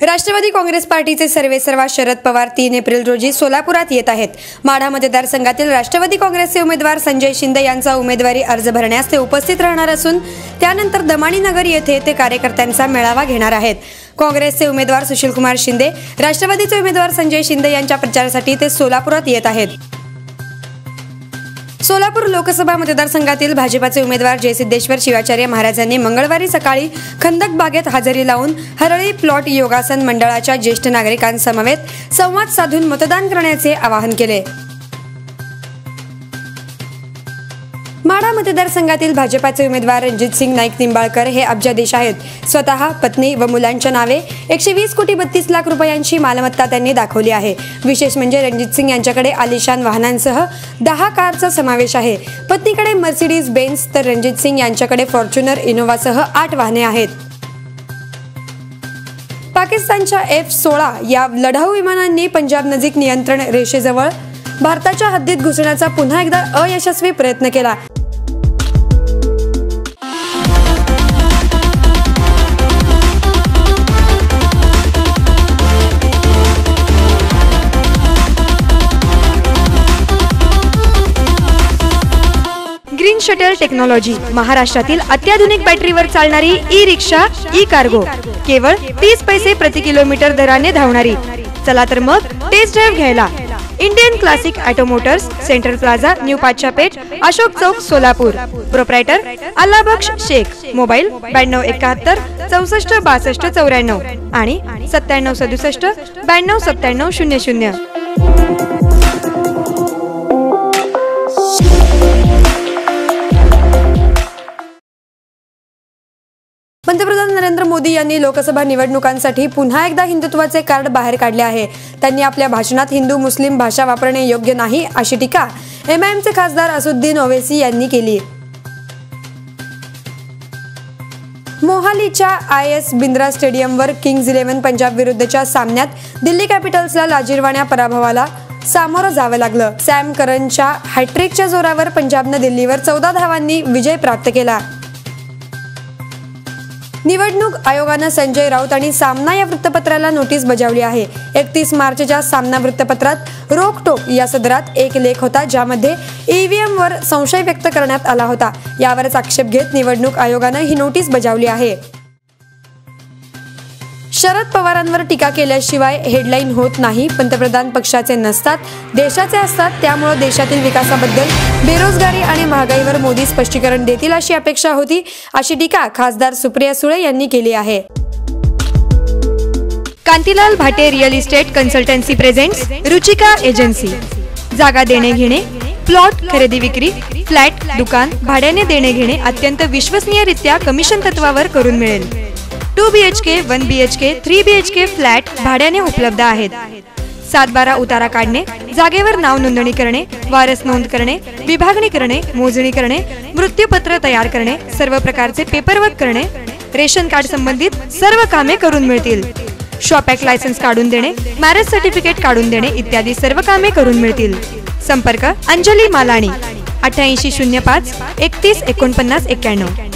राष्ट्रवादी काँग्रेस पार्टीचे सर्वे सर्वा शरद पवार तीन एप्रिल रोजी सोलापुरात येत आहेत. माढा मतदारसंघातील राष्ट्रवादी काँग्रेसचे उमेदवार संजय शिंदे यांचा उमेदवारी अर्ज भरण्यास ते उपस्थित राहणार असून त्यानंतर दमाणी नगर येथे ते कार्यकर्त्यांचा मेळावा घेणार आहेत. काँग्रेसचे उमेदवार सुशीलकुमार शिंदे राष्ट्रवादीचे उमेदवार संजय शिंदे यांच्या प्रचारासाठी ते सोलापुरात येत आहेत. सोलापूर लोकसभा मतदारसंघातील भाजपाचे उमेदवार जयसिद्धेश्वर शिवाचार्य महाराजांनी मंगळवारी सकाळी खंदक बागेत हजेरी लावून हरळी प्लॉट योगासन मंडळाच्या ज्येष्ठ नागरिकांसमवेत संवाद साधून मतदान करण्याचे आवाहन केले. माढा मतदारसंघातील भाजपाचे उमेदवार रणजित सिंग नाईक निंबाळकर हे अब्जाधीश आहेत. स्वतः पत्नी व मुलांच्या नावे एकशे वीस कोटी बत्तीस लाख रुपयांची मालमत्ता त्यांनी दाखवली आहे. विशेष म्हणजे रणजित सिंग यांच्याकडे आलिशान वाहनांसह दहा कारचा समावेश आहे. पत्नीकडे मर्सिडीज बेन्स तर रणजित सिंग यांच्याकडे फॉर्च्युनर इनोव्हासह आठ वाहने आहेत. पाकिस्तानच्या एफ सोळा या लढाऊ विमानांनी पंजाब नजीक नियंत्रण रेषेजवळ भारताच्या हद्दीत घुसण्याचा पुन्हा एकदा अयशस्वी प्रयत्न केला. शटल टेक्नॉलॉजी महाराष्ट्रातील अत्याधुनिक बॅटरीवर चालणारी ई रिक्षा ई कार्गो केवळ तीस पैसे प्रति किलोमीटर दराने धावणारी. चला तर मग टेस्ट ड्राईव्ह घ्यायला. Indian classic automotors central plaza new पाचशापेठ Ashok चौक सोलापूर प्रोप्रायटर अल्लाबक्ष शेख मोबाईल ब्याण्णव एकाहत्तर चौसष्ट बासष्ट चौऱ्याण्णव आणि सत्त्याण्णव सदुसष्ट ब्याण्णव सत्त्याण्णव शून्य शून्य. पंतप्रधान नरेंद्र मोदी यांनी लोकसभा निवडणुकांसाठी पुन्हा एकदा हिंदुत्वाचे कार्ड बाहेर काढले आहे. त्यांनी आपल्या भाषणात हिंदू मुस्लिम भाषा वापरणे योग्य नाही अशी टीका एमआयएमचे खासदार असुद्दीन ओवेसी यांनी केली. मोहालीच्या आय एस बिंद्रा स्टेडियमवर किंग्ज इलेव्हन पंजाब विरुद्धच्या सामन्यात दिल्ली कॅपिटल्सला लाजीरवाण्या पराभवाला सामोरं जावं लागलं. सॅम करनच्या हॅट्रिकच्या जोरावर पंजाबनं दिल्लीवर चौदा धावांनी विजय प्राप्त केला. निवडणूक आयोगानं संजय राऊत आणि सामना या वृत्तपत्राला नोटीस बजावली आहे. एकतीस मार्चच्या सामना वृत्तपत्रात रोकटोक या सदरात एक लेख होता ज्यामध्ये ईव्हीएम वर संशय व्यक्त करण्यात आला होता. यावरच आक्षेप घेत निवडणूक आयोगानं ही नोटीस बजावली आहे. शरद पवारांवर टीका केल्याशिवाय हेडलाईन होत नाही. पंतप्रधान पक्षाचे नसतात देशाचे असतात त्यामुळं देशातील विकासाबद्दल बेरोजगारी आणि महागाईवर मोदी स्पष्टीकरण देतील अशी अपेक्षा होती अशी टीका खासदार सुप्रिया सुळे यांनी केली आहे. Kantilal Bhate real estate consultancy presents Ruchika agency. जागा देणे घेणे प्लॉट खरेदी विक्री फ्लॅट दुकान भाड्याने देणे घेणे अत्यंत विश्वसनीयरित्या कमिशन तत्वावर करून मिळेल. Two B H K one B H K three B H K flat भाड्याने उपलब्ध आहेत. सात बारा उतारा काढणे जागेवर नाव नोंदणी करणे वारस नोंद करणे विभागणी करणे मोजणी करणे मृत्यूपत्र तयार करणे सर्व प्रकारचे पेपरवर्क करणे रेशन कार्ड संबंधित सर्व कामे करून मिळतील. शॉप ऍक्ट लायसन्स काढून देणे मॅरेज सर्टिफिकेट काढून देणे इत्यादी सर्व कामे करून मिळतील. संपर्क अंजली मालाणी अठ्ठ्याऐंशी शून्य पाच एकतीस एकोणपन्नास एक्क्याण्णव.